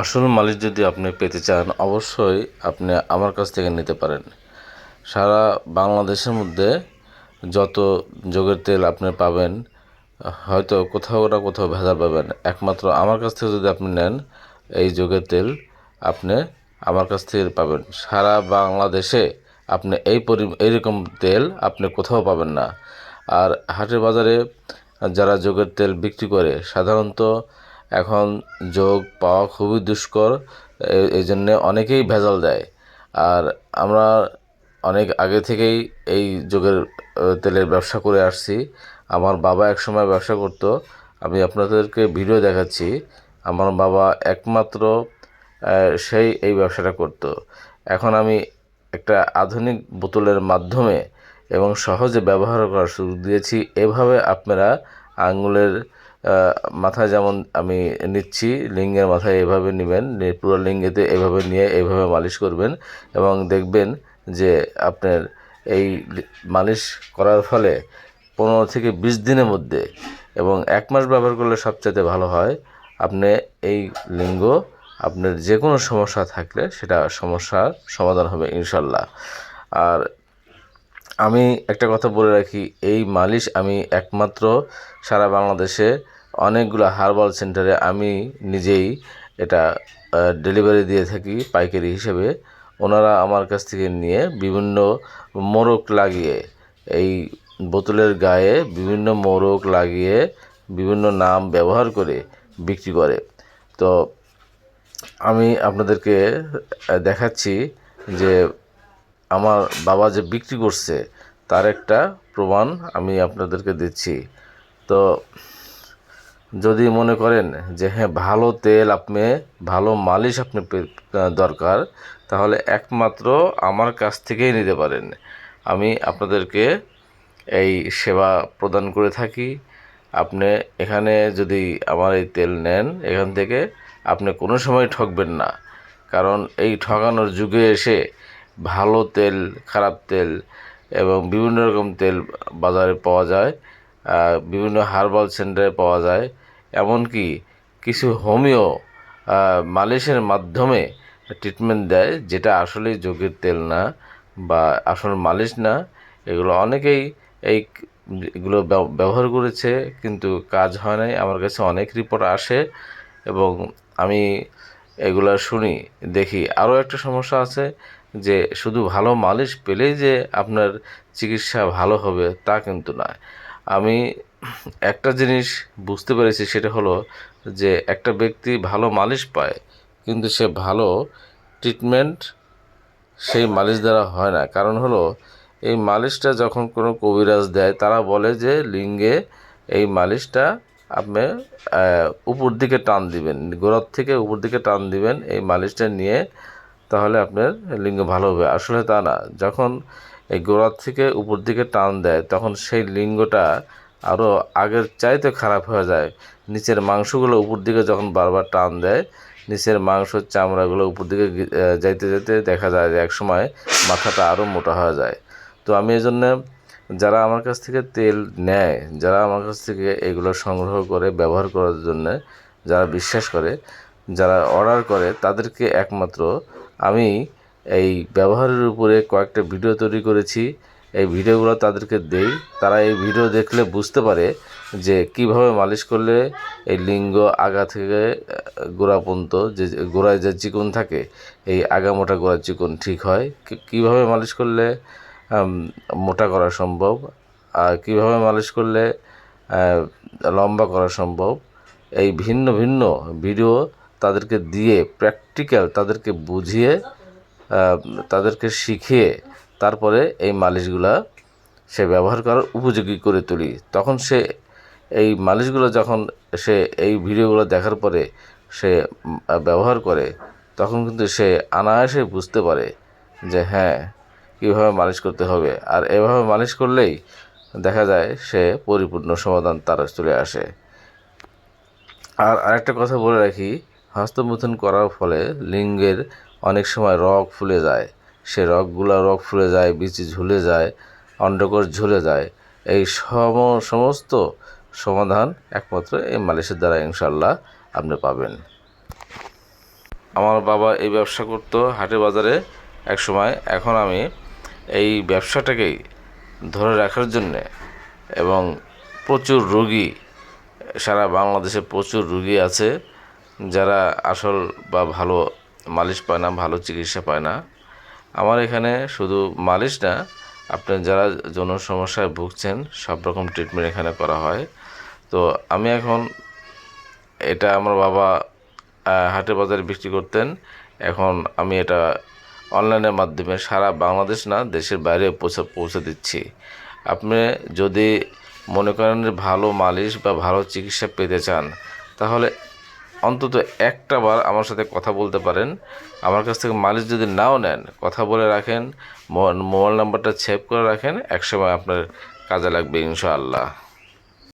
আসল মালিশ যদি আপনি পেতে চান, অবশ্যই আপনি আমার কাছ থেকে নিতে পারেন। সারা বাংলাদেশের মধ্যে যত যোগের তেল আপনি পাবেন, হয়তো কোথাও না কোথাও ভেজাল পাবেন। একমাত্র আমার কাছ থেকে যদি আপনি নেন এই যোগের তেল, আপনি আমার কাছ থেকে পাবেন। সারা বাংলাদেশে আপনি এই পরি, এইরকম তেল আপনি কোথাও পাবেন না। আর হাটের বাজারে যারা যোগের তেল বিক্রি করে, সাধারণত এখন যোগ পাওয়া খুবই দুষ্কর এই জন্যে অনেকেই ভেজাল দেয়। আর আমরা অনেক আগে থেকেই এই যোগের তেলের ব্যবসা করে আসছি। আমার বাবা একসময় ব্যবসা করতো। আমি আপনাদেরকে ভিডিও দেখাচ্ছি। আমার বাবা একমাত্র সেই এই ব্যবসাটা করতো। এখন আমি একটা আধুনিক বোতলের মাধ্যমে এবং সহজে ব্যবহার করার সুযোগ দিয়েছি। এভাবে আপনারা আঙ্গুলের আহ, মাথায় যেমন আমি নিচ্ছি, লিঙ্গের মাথায় এভাবে নেবেন পুরো লিঙ্গেতে এভাবে নিয়ে এভাবে মালিশ করবেন এবং দেখবেন যে আপনার এই মালিশ করার ফলে পনেরো থেকে বিশ দিনের মধ্যে এবং এক মাস ব্যবহার করলে সবচাইতে ভালো হয়, আপনি এই লিঙ্গ আপনার যে কোনো সমস্যা থাকলে সেটা সমস্যার সমাধান হবে ইনশাল্লাহ। আর আমি একটা কথা বলে রাখি, এই মালিশ আমি একমাত্র সারা বাংলাদেশে অনেকগুলো হার্বাল সেন্টারে আমি নিজেই এটা ডেলিভারি দিয়ে থাকি পাইকারি হিসেবে। ওনারা আমার কাছ থেকে নিয়ে বিভিন্ন মোড়ক লাগিয়ে, এই বোতলের গায়ে বিভিন্ন মোড়ক লাগিয়ে বিভিন্ন নাম ব্যবহার করে বিক্রি করে। তো আমি আপনাদেরকে দেখাচ্ছি যে আমার বাবা যে বিক্রি করছে, তার একটা প্রমাণ আমি আপনাদেরকে দিচ্ছি। তো যদি মনে করেন যে হ্যাঁ ভালো তেল আপনি, ভালো মালিশ আপনি দরকার, তাহলে একমাত্র আমার কাছ থেকেই নিতে পারেন। আমি আপনাদেরকে এই সেবা প্রদান করে থাকি। আপনি এখানে যদি আমার এই তেল নেন, এখান থেকে আপনি কোনো সময় ঠকবেন না। কারণ এই ঠকানোর যুগে এসে ভালো তেল, খারাপ তেল এবং বিভিন্ন রকম তেল বাজারে পাওয়া যায় বিভিন্ন হার্বাল সেন্টারে পাওয়া যায়। এমনকি কিছু হোমিও মালিশের মাধ্যমে ট্রিটমেন্ট দেয়, যেটা আসলেই যোগের তেল না বা আসল মালিশ না। এগুলো অনেকেই এই এগুলো ব্যব- ব্যবহার করেছে, কিন্তু কাজ হয় নাই। আমার কাছে অনেক রিপোর্ট আসে এবং আমি এগুলো শুনি, দেখি। আরও একটা সমস্যা আছে যে, শুধু ভালো মালিশ পেলেই যে আপনার চিকিৎসা ভালো হবে, তা কিন্তু নয়। আমি একটা জিনিস বুঝতে পেরেছি, সেটা হলো যে একটা ব্যক্তি ভালো মালিশ পায়, কিন্তু সে ভালো ট্রিটমেন্ট সেই মালিশ দ্বারা হয় না। কারণ হলো, এই মালিশটা যখন কোনো কবিরাজ দেয়, তারা বলে যে লিঙ্গে এই মালিশটা আপনি উপর দিকে টান দিবেন, গোড়ার থেকে উপর দিকে টান দিবেন এই মালিশটা নিয়ে, তাহলে আপনার লিঙ্গ ভালো হবে। আসলে তা না। যখন এই গোড়ার থেকে উপর দিকে টান দেয়, তখন সেই লিঙ্গটা আরও আগের চাইতে খারাপ হয়ে যায়। নিচের মাংসগুলো উপর দিকে যখন বারবার টান দেয়, নিচের মাংস চামড়াগুলো উপর দিকে যাইতে যেতে দেখা যায় যে একসময় মাথাটা আরও মোটা হয়ে যায়। তো আমি এই জন্যে যারা আমার কাছ থেকে তেল নেয়, যারা আমার কাছ থেকে এগুলো সংগ্রহ করে ব্যবহার করার জন্য যারা বিশ্বাস করে, যারা অর্ডার করে, তাদেরকে একমাত্র আমি এই ব্যবহারের উপরে কয়েকটা ভিডিও তৈরি করেছি। এই ভিডিওগুলো তাদেরকে দেই। তারা এই ভিডিও দেখলে বুঝতে পারে যে কীভাবে মালিশ করলে এই লিঙ্গ আগা থেকে গোড়া পর্যন্ত যে গোড়ায় যে চিকন থাকে, এই আগা মোটা গোড়া চিকন ঠিক হয়। কীভাবে মালিশ করলে মোটা করা সম্ভব? আর কীভাবে মালিশ করলে লম্বা করা সম্ভব? এই ভিন্ন ভিন্ন ভিডিও তাদেরকে দিয়ে প্র্যাকটিক্যাল তাদেরকে বুঝিয়ে তাদেরকে শিখিয়ে তারপরে এই মালিশগুলা সে ব্যবহার করার উপযোগী করে তুলি। তখন সে এই মালিশগুলো যখন সে এই ভিডিওগুলো দেখার পরে সে ব্যবহার করে, তখন কিন্তু সে অনায়াসে বুঝতে পারে যে হ্যাঁ কীভাবে মালিশ করতে হবে। আর এভাবে মালিশ করলেই দেখা যায় সে পরিপূর্ণ সমাধান তার চলে আসে। আর আরেকটা কথা বলে রাখি, হস্তমুথন করার ফলে লিঙ্গের অনেক সময় রগ ফুলে যায়। সে রগগুলো রগ ফুলে যায়, বিচি ঝুলে যায় অন্ডকোষ ঝুলে যায়। এই সম, সমস্ত সমাধান একমাত্র এই মালিশের দ্বারা ইনশাল্লাহ আপনি পাবেন। আমার বাবা এই ব্যবসা করতো হাটে বাজারে এক সময়। এখন আমি এই ব্যবসাটাকেই ধরে রাখার জন্যে এবং প্রচুর রুগী, সারা বাংলাদেশে প্রচুর রুগী আছে যারা আসল বা ভালো মালিশ পায় না, ভালো চিকিৎসা পায় না। আমার এখানে শুধু মালিশ না আপনি যারা যৌন সমস্যায় ভুগছেন, সব রকম ট্রিটমেন্ট এখানে করা হয়। তো আমি এখন এটা আমার বাবা হাটে বাজারে বিক্রি করতেন। এখন আমি এটা অনলাইনের মাধ্যমে সারা বাংলাদেশ না, দেশের বাইরে পৌঁছে পৌঁছে দিচ্ছি। আপনি যদি মনে করেন ভালো মালিশ বা ভালো চিকিৎসা পেতে চান, তাহলে অন্তত একটা বার আমার সাথে কথা বলতে পারেন। আমার কাছ থেকে মালিশ যদি নাও নেন, কথা বলে রাখেন মোবাইল নাম্বারটা সেভ করে রাখেন, একসময় আপনার কাজে লাগবে ইনশাআল্লাহ।